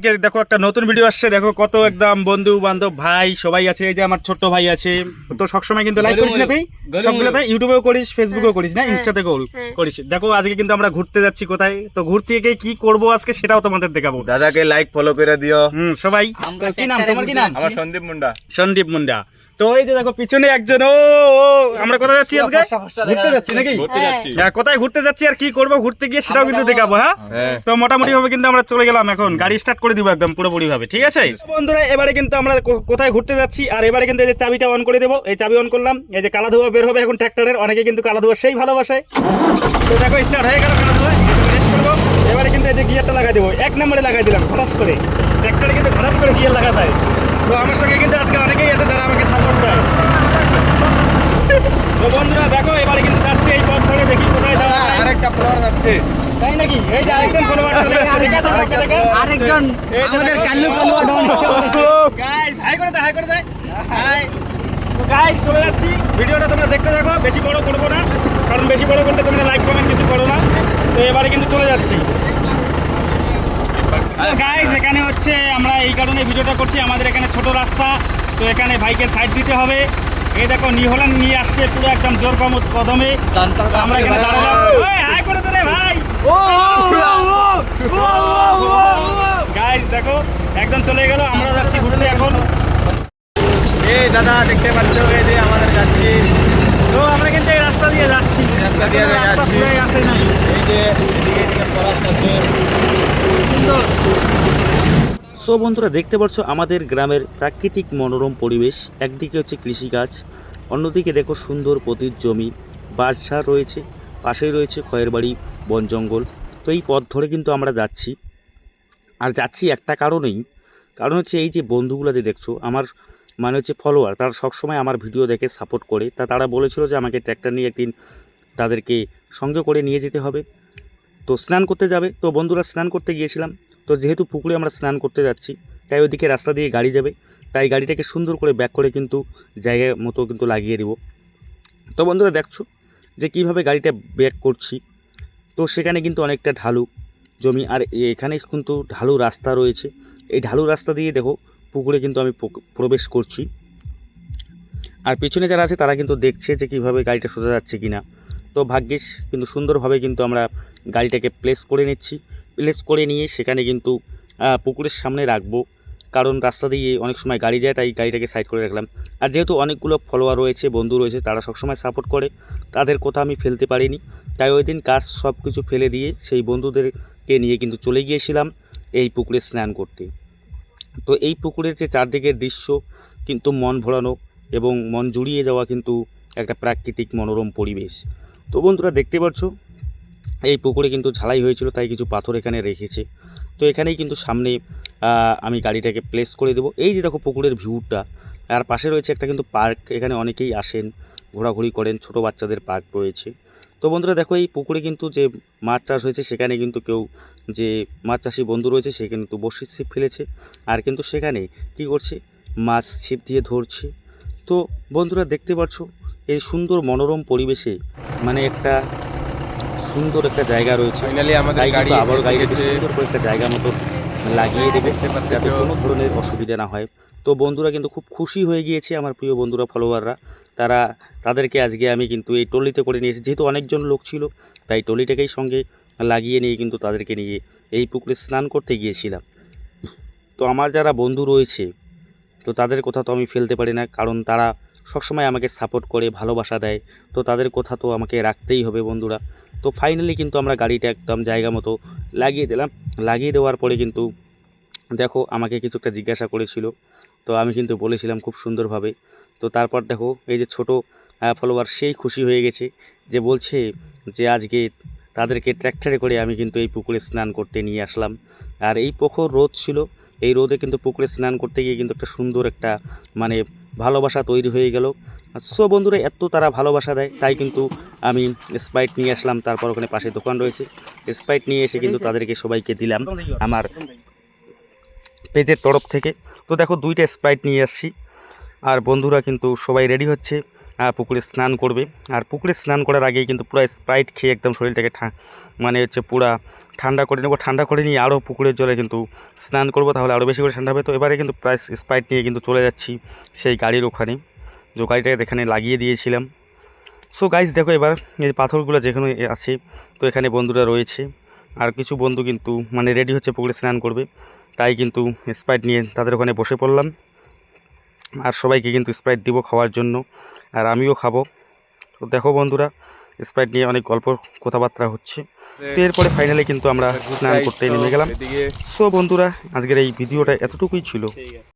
আজকে দেখো একটা নতুন ভিডিও আসছে। দেখো কত একদম বন্ধু বান্ধব ভাই সবাই আছে। এই যে আমার ছোট্ট ভাই আছে। তো সবসময় কিন্তু লাইক করিস না তুই? সবগুলো তাই ইউটিউবেও করিস ফেসবুকেও করিস না ইনস্টাতে করিস। দেখো আজকে কিন্তু আমরা ঘুরতে যাচ্ছি কোথায়? তো ঘুরতে গিয়ে কি করব আজকে সেটাও তোমাদের দেখাবো। দাদাকে লাইক ফলো করে দিও। হুম সবাই। কি নাম? তোমার কি নাম? আমার সন্দীপ মুন্ডা। সন্দীপ মুন্ডা। তো এই যে দেখো পিছনে একজন ও ও, আমরা কোথায় যাচ্ছি আজকে? ঘুরতে যাচ্ছি। নাকি? ঘুরতে যাচ্ছি। হ্যাঁ কোথায় ঘুরতে যাচ্ছি আর কি করব ঘুরতে গিয়ে সেটাও কিন্তু দেখাবো হ্যাঁ? হ্যাঁ। তো মোটামুটি ভাবে কিন্তু আমরা চলে গেলাম এখন। গাড়ি স্টার্ট করে দিব একদম পুরোপুরি ভাবে ঠিক আছে? বন্ধুরা এবারে কিন্তু আমরা কোথায় ঘুরতে যাচ্ছি আর এবারে কিন্তু এই যে চাবিটা অন করে দেবো। এই চাবি অন করলাম এই যে কালা ধোয়া বের হবে এখন ট্র্যাক্টরের অনেকে কিন্তু কালা ধোয়া সেই ভালোবাসে। তো দেখো স্টার্ট হয়ে গেল কালা ধোয়া এবারে কিন্তু এই যে গিয়ারটা লাগাই দেবো। এক নম্বরে লাগাই দিলাম ঘটাস করে। ট্র্যাক্টরে কিন্তু ঘটাস করে গিয়ার লাগা যায় তো আমার সঙ্গে কিন্তু আজকে অনেকেই আছে যারা আমাকে সাপোর্ট দেয়। তো বন্ধুরা দেখো এবারে কিন্তু যাচ্ছি এই পথ ধরে দেখি কোথায় যাওয়া যায়। আরেকটা ফ্লোর যাচ্ছে। তাই নাকি? এই যে আরেকজন ফলোয়ার চলে এসেছে দাও আরেকজন আমাদের Kallu Kalua don guys hi করে দে হাই করে দে। হাই তো গাইস চলে যাচ্ছি। ভিডিওটা তোমরা দেখতে থাকো বেশি বড় করব না। কারণ বেশি বড় করলে তোমরা লাইক কমেন্ট কিছু করো না। তো এবারে কিন্তু চলে যাচ্ছি। গাইস এখানে হচ্ছে আমরা এই কারণে ভিডিওটা করছি আমাদের এখানে ছোট রাস্তা তো এখানে ভাইকে সাইড দিতে হবে এই দেখো নিহলান নিয়ে আসছে পুরো একদম জোর কম কদমে আমরা এখানে হাই করে ভাই গাইস দেখো একদম চলে গেল আমরা যাচ্ছি ঘুরতে এখন এই দাদা দেখতে পাচ্ছ এই যে আমাদের যাচ্ছি তো আমরা কিন্তু এই রাস্তা দিয়ে যাচ্ছি রাস্তা দিয়ে যাচ্ছি। আসে নাই এই যে এদিকে এদিকে আছে সো বন্ধুরা, দেখতে পাচ্ছ আমাদের গ্রামের প্রাকৃতিক মনোরম পরিবেশ। একদিকে হচ্ছে কৃষিকাজ, অন্যদিকে দেখো সুন্দর পতির জমি বাঁশঝাড় রয়েছে, পাশেই রয়েছে খয়ের বাড়ি বন জঙ্গল। তো এই পথ ধরে কিন্তু আমরা যাচ্ছি। আর যাচ্ছি একটা কারণেই, কারণ হচ্ছে এই যে বন্ধুগুলো যে দেখছ, আমার মানে হচ্ছে ফলোয়ার তারা সবসময় আমার ভিডিও দেখে সাপোর্ট করে। তা তারা বলেছিল যে আমাকে ট্র্যাক্টর নিয়ে একদিন তাদেরকে সঙ্গে করে নিয়ে যেতে হবে। তো স্নান করতে যাবে। তো বন্ধুরা, স্নান করতে গিয়েছিলাম। তো যেহেতু পুকুরে আমরা স্নান করতে যাচ্ছি, তাই ওইদিকে রাস্তা দিয়ে গাড়ি যাবে। তাই গাড়িটাকে সুন্দর করে ব্যাক করে কিন্তু জায়গা মতো কিন্তু লাগিয়ে দিব। তো বন্ধুরা দেখছ যে কীভাবে গাড়িটা ব্যাক করছি। তো সেখানে কিন্তু অনেকটা ঢালু জমি, আর এখানে কিন্তু ঢালু রাস্তা রয়েছে। এই ঢালু রাস্তা দিয়ে দেখো পুকুরে কিন্তু আমি প্রবেশ করছি। আর পিছনে যারা আছে তারা কিন্তু দেখছে যে কীভাবে গাড়িটা সোজা যাচ্ছে কিনা। তো ভাগ্যিস কিন্তু সুন্দরভাবে কিন্তু আমরা গাড়িটাকে প্লেস করে নিচ্ছি। প্লেস করে নিয়ে সেখানে কিন্তু পুকুরের সামনে রাখব। কারণ রাস্তা দিয়ে অনেক সময় গাড়ি যায়, তাই গাড়িটাকে সাইড করে রাখলাম। আর যেহেতু অনেকগুলো ফলোয়ার রয়েছে, বন্ধু রয়েছে, তারা সবসময় সাপোর্ট করে, তাদের কথা আমি ফেলতে পারিনি। তাই ওই দিন কাজ সব কিছু ফেলে দিয়ে সেই বন্ধুদেরকে নিয়ে কিন্তু চলে গিয়েছিলাম এই পুকুরে স্নান করতে। তো এই পুকুরের যে চারদিকের দৃশ্য কিন্তু মন ভরানো এবং মন জুড়িয়ে যাওয়া কিন্তু একটা প্রাকৃতিক মনোরম পরিবেশ। তো বন্ধুরা দেখতে পাচ্ছ এই পুকুরে কিন্তু ঝালাই হয়েছিল, তাই কিছু পাথর এখানে রেখেছে। তো এখানেই কিন্তু সামনে আমি গাড়িটাকে প্লেস করে দেবো। এই যে দেখো পুকুরের ভিউটা আর পাশে রয়েছে একটা কিন্তু পার্ক এখানে অনেকেই আসেন, ঘোরাঘুরি করেন, ছোট বাচ্চাদের পার্ক রয়েছে। তো বন্ধুরা দেখো, এই পুকুরে কিন্তু যে মাছ চাষ হয়েছে, সেখানে কিন্তু কেউ যে মাছ চাষি বন্ধু রয়েছে, সে কিন্তু বসে ছিপ ফেলেছে। আর কিন্তু সেখানে কি করছে? মাছ ছিপ দিয়ে ধরছে। তো বন্ধুরা দেখতে পাচ্ছ, এই সুন্দর মনোরম পরিবেশে মানে একটা সুন্দর একটা জায়গা রয়েছে। ফাইনালি আমাদের গাড়ি আবার গাড়িটাকে সুন্দর করে একটা জায়গা মতো লাগিয়ে দেবে যাতে কোনো ধরনের অসুবিধা না হয়। তো বন্ধুরা কিন্তু খুব খুশি হয়ে গিয়েছে আমার প্রিয় বন্ধুরা ফলোয়াররা তারা তাদেরকে আজকে আমি কিন্তু এই টলিতে করে নিয়েছি যেহেতু অনেকজন লোক ছিল তাই টলিটাকেই সঙ্গে লাগিয়ে নিয়ে কিন্তু তাদেরকে নিয়ে এই পুকুরে স্নান করতে গিয়েছিলাম। তো আমার যারা বন্ধু রয়েছে তো তাদের কথা তো আমি ফেলতে পারি না কারণ তারা সবসময় আমাকে সাপোর্ট করে ভালোবাসা দেয়। তো তাদের কথা তো আমাকে রাখতেই হবে বন্ধুরা। তো ফাইনালি কিন্তু আমরা গাড়িটা একদম জায়গা মতো লাগিয়ে দিলাম। লাগিয়ে দেওয়ার পরে কিন্তু দেখো আমাকে কিছু একটা জিজ্ঞাসা করেছিল। তো আমি কিন্তু বলেছিলাম খুব সুন্দরভাবে। তো তারপর দেখো এই যে ছোটো ফলোয়ার সেই খুশি হয়ে গেছে যে বলছে যে আজকে তাদেরকে ট্র্যাক্টরে করে আমি কিন্তু এই পুকুরে স্নান করতে নিয়ে আসলাম। আর এই প্রখর রোদ ছিল, এই রোদে কিন্তু পুকুরে স্নান করতে গিয়ে কিন্তু একটা সুন্দর একটা মানে ভালোবাসা তৈরি হয়ে গেল। সো বন্ধুরা এত তারা ভালোবাসা দেয় তাই কিন্তু আমি স্প্রাইট নিয়ে আসলাম তারপর ওখানে পাশে দোকান রয়েছে। স্প্রাইট নিয়ে এসে কিন্তু তাদেরকে সবাইকে দিলাম আমার পেজের তরফ থেকে। তো দেখো দুইটা স্প্রাইট নিয়ে আসছি আর বন্ধুরা কিন্তু সবাই রেডি হচ্ছে আহ, পুকুরে স্নান করবে। আর পুকুরে স্নান করার আগেই কিন্তু পুরো স্প্রাইট খেয়ে একদম শরীরটাকে মানে হচ্ছে পুরা ঠান্ডা করে নেব। ঠান্ডা করে নিয়ে আরও পুকুরের জলে কিন্তু স্নান করব তাহলে আরও বেশি করে ঠান্ডা হবে। তো এবারে কিন্তু প্রায় স্প্রাইট নিয়ে কিন্তু চলে যাচ্ছি সেই গাড়ির ওখানে। গাড়িটাকে এখানে লাগিয়ে দিয়েছিলাম। সো গাইজ দেখো এবার এই পাথরগুলো যেখানে আছে তো এখানে বন্ধুরা রয়েছে। আর কিছু বন্ধু কিন্তু মানে রেডি হচ্ছে পুকুরে স্নান করবে। তাই কিন্তু স্প্রাইট নিয়ে তাদের ওখানে বসে পড়লাম। আর সবাইকে কিন্তু স্প্রাইট দিব খাওয়ার জন্য। আর আমিও খাব। তো দেখো বন্ধুরা স্প্রাইট নিয়ে অনেক গল্প কথাবার্তা হচ্ছে। তো এরপরে ফাইনালি কিন্তু আমরা স্নান করতে নেমে গেলাম। সো বন্ধুরা আজকের এই ভিডিওটা এতটুকুই ছিল।